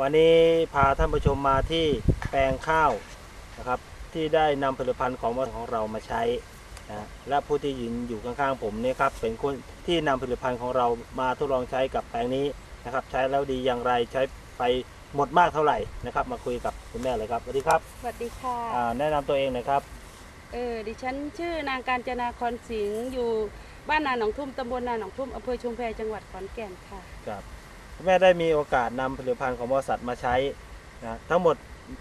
วันนี้พาท่านผู้ชมมาที่แปลงข้าวนะครับ ที่ได้นำผลิตภัณฑ์ของบริษัทของเรามาใช้นะและผู้ที่ยืนอยู่ข้างๆผมเนี่ยครับเป็นคนที่นำผลิตภัณฑ์ของเรามาทดลองใช้กับแปลงนี้นะครับ ใช้แล้วดีอย่างไรใช้ไปหมดมากเท่าไหร่นะครับ มาคุยกับคุณแม่เลยครับสวัสดีครับสวัสดีค่ะอ่าแนะนำตัวเองหน่อยครับ เออดิฉันชื่อนางการจนาคอนสิงห์อยู่บ้านนาหนองทุ่มตำบลนาหนองทุ่มอำเภอชุมแพจังหวัดขอนแก่นค่ะ ครับ คุณแม่ได้มีโอกาสนำผลิตภัณฑ์ของบริษัทมาใช้นะทั้งหมด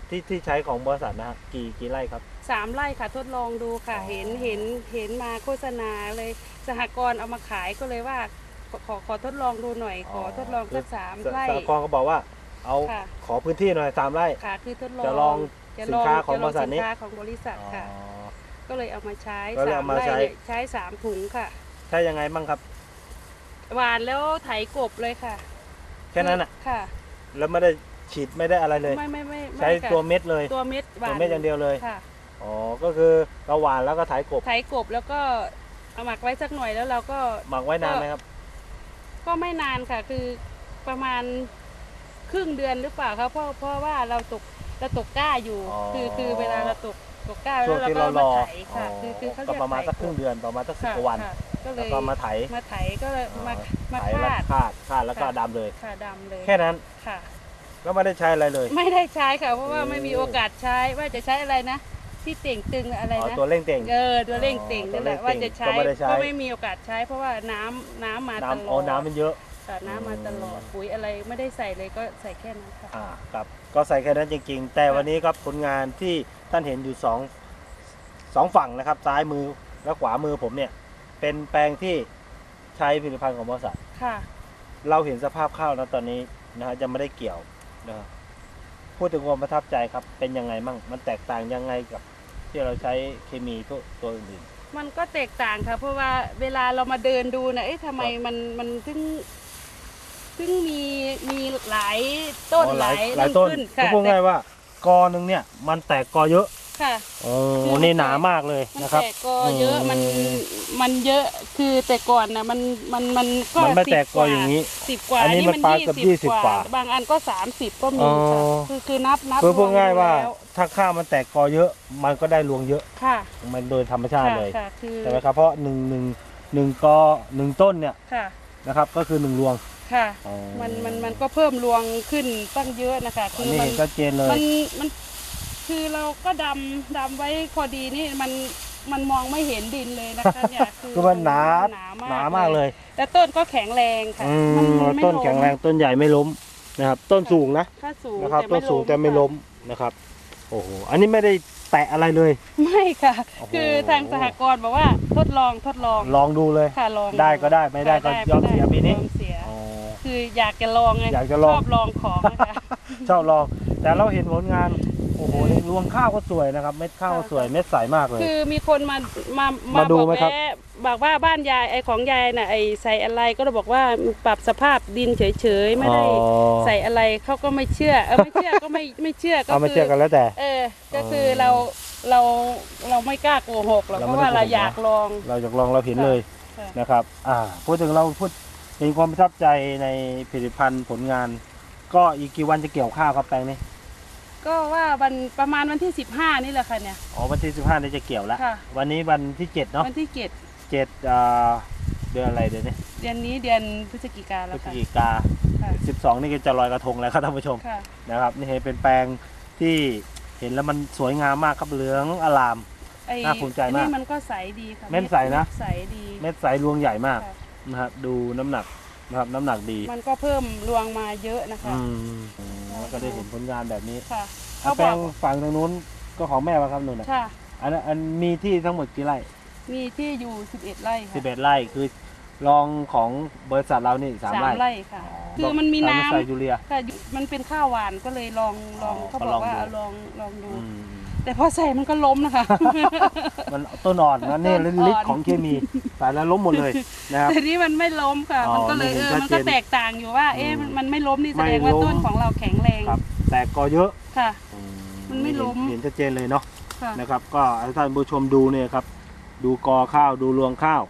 ที่ที่ใช้ของบริษัทนะฮะกี่กี่ไร่ครับ สามไร่ค่ะทดลองดูค่ะอ๋อเห็นเห็นเห็นมาโฆษณาเลยสหกรณ์เอามาขายก็เลยว่า ขอขอขอทดลองดูหน่อย ขอทดลองสักสามสไร่ สหกรณ์ก็บอกว่า เอาค่ะ ขอพื้นที่หน่อยสามไร่ ค่ะ คือทดลองจะลองจะสินค้าของจะลบริษัทนี้สินค้าของบริษัทค่ะ อ๋อ ก็เลยเอามาใช้ก็เลยสาเอามมาไร่ใช้ เนี่ยใช้สามถุงค่ะใช้ยังไงบ้างครับ หวานแล้วไถกบเลยค่ะ แค่นั้นอะ ค่ะ แล้วไม่ได้ฉีดไม่ได้อะไรเลย ไม่ไม่ไม่ไม่ใช้ค่ะตัวเม็ดเลย ตัวเม็ดหวาตัวนเม็ดอย่างเดียวเลย ค่ะ อ๋อ ก็คือเราหวานแล้วก็ถ่ายกบไถกบแล้วก็เอาหมักไว้สักหน่อยแล้วเราก็ หมักไว้นานไหมครับ ก็ไม่นานค่ะ คือประมาณครึ่งเดือนหรือเปล่าครับเพราะเพราะว่าเราตกเราตกกล้าอยู่ อ๋อ คือคือเวลาเราตกตกกล้าช่วงแล้วเราที่ก็เรารมาอไถค่ะ คือคือเขาก็เรียกประมาณสักไถครึ่งเดือนประมาณสักสิบค่ะกว่าวัน ค่ะ ก็เลแล้วยก็มาไถมาไถก็เลยมามาไถแล้วคาดคาดคาดแล้วก็ค่ะดำเลย ค่ะดำเลยแค่นั้นค่ะ แล้วไม่ได้ใช้อะไรเลย ไม่ได้ใช้ค่ะ เพราะว่าอืมไม่มีโอกาสใช้ว่าจะใช้อะไรนะ ที่เต่งตึงอะไรอ๋อนะตัวเร่งเต่ง เออตัวเร่งเต่งนั่นแหละตัวเร่ว่างเต่จะงใช้ก็ไม่ได้ใช้ ก็ไม่มีโอกาสใช้ เพราะว่าน้ำน้ำมาตลน้ำอเอาดน้ำมันเยอะ ค่ะน้ำมาตลอดอืมปุ๋ยอะไรไม่ได้ใส่เลยก็ใส่แค่นั้นค่ะ อ่าครับก็ใส่แค่นั้นจริง ๆ แต่วันนี้ครับผลงานที่ท่านเห็นอยู่สองสองฝั่งนะครับ ซ้ายมือและขวามือผมเนี่ย เป็นแปลงที่ใช้ผลิตภัณฑ์ของบริษัท ค่ะ เราเห็นสภาพข้าวนะตอนนี้นะฮะจะไม่ได้เกี่ยวนะครับพูดถึงความประทับใจครับ เป็นยังไงมั่งมันแตกต่างยังไงกับที่เราใช้เคมีตัวตัวอื่น มันก็แตกต่างค่ะ เพราะว่าเวลาเรามาเดินดูนะเอ๊ะทำไมครับมันมันถึงถึงมีมีหลายๆต้นอ๋อหลายหลายต้นขึ้นคือค่ะพูดง่ายว่ากอหนึ่งเนี่ย มันแตกกอเยอะ ค่ะ โอ้คือมันนี่หนามากเลยมันนะครับ แตกกอเยอะอืมมันมันเยอะคือแต่ก่อนนะมันมันมันก็มันไม่สิบแตกกออย่างนี้สิบกว่าอันนี้มันปลาเกือบยี่สิบกว่า บางอันก็สามสิบก็มีอ๋อค่ะคือคือนับนับคือพูดง่ายว่าแล้วถ้าข้าวมันแตกกอเยอะ มันก็ได้รวงเยอะ ค่ะมันโดยธรรมชาติค่ะเลยค่ะคือใช่ไหมครับ เพราะหนึ่งหนึ่งหนึ่งกอหนึ่งต้นเนี่ยค่ะ นะครับ ก็คือหนึ่งรวงค่ะอ๋อมันมันมันก็เพิ่มรวงขึ้นตั้งเยอะนะคะอัคืนอนี้มันเห็นชัดเจนเลย มันมัน คือเราก็ดำดำไว้พอดีนี่มันมันมองไม่เห็นดินเลยนะคะเนี่ยคือมันหนาหนาหนามากเลย แต่ต้นก็แข็งแรงค่ะอืมัมมัไม่ต้นแข็งแรงต้นใหญ่ไม่ล้มนะครับ ต้นสูงนะถ้าสูงนะครับแต่ต้นสูงแต่ไม่ค่ะล้มนะครับโอ้โหอันนี้ไม่ได้แตะอะไรเลย ไม่ค่ะโอ้โหคือทางสหกรณ์บอกว่าทดลองทดลองลองดูเลยค่ะลองได้ก็ได้ไม่ได้ก็ค่ะยอมเสียไได้ปีนี้ยอมเสียอ๋อคืออยากจะลองไงอยากจะลองชอบลองของนะคะชอบลองแต่เราเห็นผลงานโอ้โหนี่รวงข้าวก็สวยนะครับ เม็ดข้าวก็สวยเม็ดใสมากเลย คือมีคนมามามาดูบอกไหมครับแวะบอกว่าบ้านยายไอของยายน่ะไอใส่อะไรก็เลยบอกว่าปรับสภาพดินเฉยๆไม่ได้อ๋อ ใส่อะไรเขาก็ไม่เชื่อเออไม่เชื่อก็ไม่ไม่เชื่อก็เอาไม่คืเชื่อกันแล้วแต่ เออก็คืออเราเราเราไม่กล้าโกหกหรอกเราเพไม่ราะว่าได้เราโกหกนะ อยากลอง เราอยากลองเราเห็นเลยค่ะ นะครับ อ่าพูดถึงเราพูดมีความประทับใจในผลิตภัณฑ์ผลงาน ก็อีกกี่วันจะเกี่ยวข้าวครับแปลงนี้ ก็ว่าวันประมาณวันที่สิบห้านี่แหละค่ะเนี่ย อ๋อวันที่สิบห้านี่จะเกี่ยวแล้ว ค่ะ วันนี้วันที่เจ็ดเนาะวันที่เจ็ดเจ็ดอ่าเดือนอะไรเดือนนี้เดือนนี้เดือนพฤศจิกาพแล้ฤวศค่ะจิกาค่ะสิบสองนี่ก็จะลอยกระทงแล้วครับท่านผู้ชมค่ะ นะครับนี่เห็นเป็นแปลงที่เห็นแล้วมันสวยงามมากครับเหลืองอลาม ไอ้น่าภูมิใจมากอันนี่มันก็ใสดีค่ะเม็ดใสนะ ใสดี เม็ดใสรวงใหญ่มากค่ะ นะครับดูน้ำหนักนะครับน้ำหนักดีมันก็เพิ่มรวงมาเยอะนะคะ อืม แล้วก็ได้เห็นผลงานแบบนี้ค่ะอะเขาแปลบอกงฝั่งตรงนู้นก็ของแม่ป่ะครับนุ่นน่ะค่ะ อันนั้นอันมีที่ทั้งหมดกี่ไร่มีที่อยู่ 11 ไร่ค่ะสิบเอ็ดไร่คือรองของบริษัทเรานี่สามสามไร่ไร่ค่ะ คือมันมีตน้ำใส่ยูเรียค่ะมันเป็นข้าวหวานก็เลยลองลองอ๋อเขาก็บลออกงว่าดู เอาลองลองดู อืม แต่พอใส่มันก็ล้มนะคะ มันต้นอ่อนนะนี่ต้นอ่อน ฤทธิ์ของเคมีใส่แล้วล้มหมดเลยนะครับ แต่นี่มันไม่ล้มค่ะ อ๋อมันก็เลยนี่เอเห็อนมันชัก็ดเจนแตกต่างอยู่ว่า เอ๊ะอืมมันมันไม่ล้มนี่แสไม่ดงว่าล้ม ต้นของเราแข็งแรงครับ แต่กอเยอะค่ะอืมันไม่ล้มเห็นเห็นชัดเจนเลยเนาะ ค่ะ นะครับก็ให้ท่านผู้ชมดูเนี่ยครับดูกอข้าวดูรวงข้าว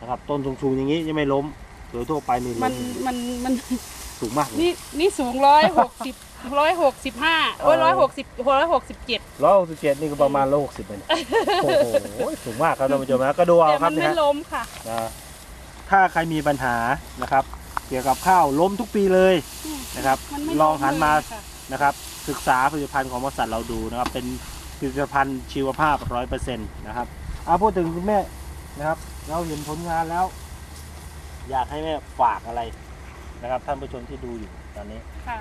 นะครับต้นสูงๆอย่างนี้ยังไม่ล้มโดยทั่วไปนี่มันล้มมันมันสูงมากเลยนี่นี่สูงร้อยหกสิบ ร้อยหกสิบห้าโอ้ยอ๋ร้ออยหกสิบร้อยหกสิบเจ็ดร้อยหกสิบเจ็ดนี่ก็ประมาณร้อยหกสิบเลยโอ้โหสูงมากครับท่านผู้ชมนะก็ดูเอาแต่ครัมับนเนี่ไม่ยล้มค่ะนะถ้าใครมีปัญหานะครับ เกี่ยวกับข้าวล้มทุกปีเลยนะครับ มันไม่ลองหันมาล้เลยค่ะ นะครับศึกษาผลิตภัณฑ์ของบริษัทเราดูนะครับ เป็นผลิตภัณฑ์ชีวภาพร้อยเปอร์เซ็นต์นะครับเอาพูดถึงคุณแม่นะครับ เราเห็นผลงานแล้ว อยากให้แม่ฝากอะไรนะครับ ท่านผู้ชมที่ดูอยู่ตอนนี้ ค่ะ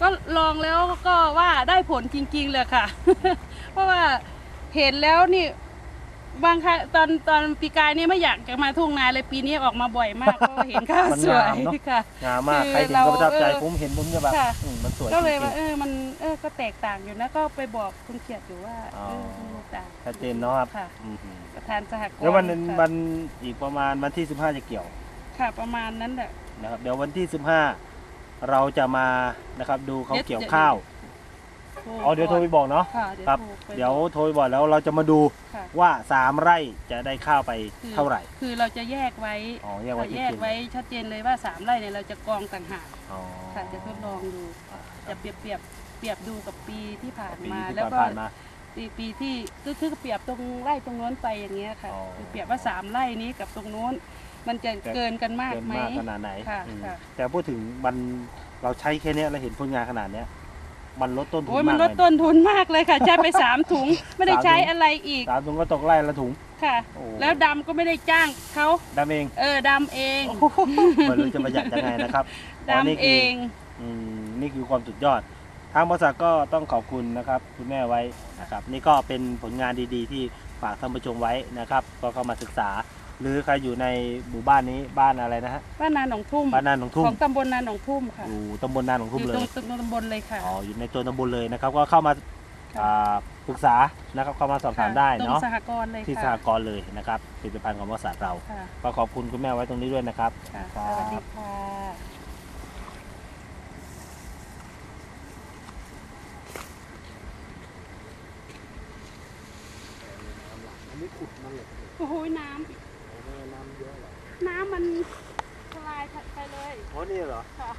ก็ลองแล้วก็ว่าได้ผลจริงๆเลยค่ะ เพราะว่าเห็นแล้วนี่บางครั้งตอนตอนปีกายนี่ไม่อยากจะมาทุ่งนาเลยปีนี้ออกมาบ่อยมากเพราะว่าเห็นข้าวมันสวยงามเนอะ ค่ะ งามมากคือใครเห็นเราก็ประทับใจเออผมเห็นผมจะแบบค่ะ อืมมันสวยก็เลยจริว่าง เออมันเออก็แตกต่างอยู่นะก็ไปบอกคุณเขียดอยู่ว่าอ๋อเออมันต่าง ๆชัดเจนเนาะครับค่ะ อืมประธานสหกรณ์แล้ววันค่ะวันอีกประมาณวันที่ 15 จะเกี่ยวค่ะประมาณนั้นแหละ นะครับเดี๋ยววันที่ 15 เราจะมานะครับดูเขาเดี๋ยวเกี่ยวข้าวโทรอ๋อเดี๋ยวโทรไปบอกเนาะค่ะเดี๋ยวครับโทรไปเดี๋ยวโทรไปบอกแล้วเราจะมาดูค่ะว่า3ไร่จะได้ข้าวไปคือเท่าไหร่ คือเราจะแยกไว้อ๋อแยกไว้ที่แยกไว้ชัดเจนเลยว่าสามไร่เนี่ยเราจะกองต่างหากอ๋อค่ะจะทดลองดูจะเปรียบเปรียบเปรียบดูกับปีที่ผ่านปีมาที่แล้วก็ ผ่านๆมา ปีปีที่ก็คือเปรียบตรงไร่ตรงโน้นไปอย่างเงี้ยค่ะอ๋อ คือเปรียบว่าสามไร่นี้กับตรงโน้น มันจะเกินกันมากเกินไหมมากขนาดไหนค่ะอืมค่ะแต่พูดถึงมันเราใช้แค่เนี้ยเราเห็นผลงานขนาดเนี้ยมันลดต้นทุนโอ้ยมันมากลดเลย ต้นทุนมากเลยค่ะ ใช้ไปสามถุงไม่ได้สามถุง ใช้อะไรอีกสามถุงก็ตกไร่ละถุงค่ะ โอ้แล้วดำก็ไม่ได้จ้างเขาดำเองเออดำเองไมันรู้จะประหยัดยังไงนะครับอ๋อนี่ดำคืเอง อืมนี่คือความสุดยอด ทางบริษัทก็ต้องขอบคุณนะครับคุณแม่ไว้นะครับ นี่ก็เป็นผลงานดีๆ ที่ฝากท่านผู้ชมไว้นะครับ ก็เข้ามาศึกษา หรือใครอยู่ในหมู่บ้านนี้บ้านอะไรนะฮะบ้านนาหนองทุ่มบ้านนาหนองทุ่มของตำบลนาหนองทุ่มค่ะอยู่ตำบลนาหนองทุ่มอยู่เลตรงยตรงตำบลเลยค่ะอ๋ออยู่ในตัวตำบลเลยนะครับ ก็เข้ามาค่ะอ่าปรึกษานะครับเข้ามาสอบถามได้ตรงเนาะสหกรณ์เลยที่สค่ะหกรณ์เลยนะครับผลิตภัณฑ์ของบริษัทเราค่ะก็ขอบคุณคุณแม่ไว้ตรงนี้ด้วยนะครับค่ะครับสวัสดีค่ะอันนี้ขุดมันเลยโอ้โหน้ำ น้ำเยอะเหรอ น้ำมันทลายไปเลย อ๋อนี่เหรอค่ะ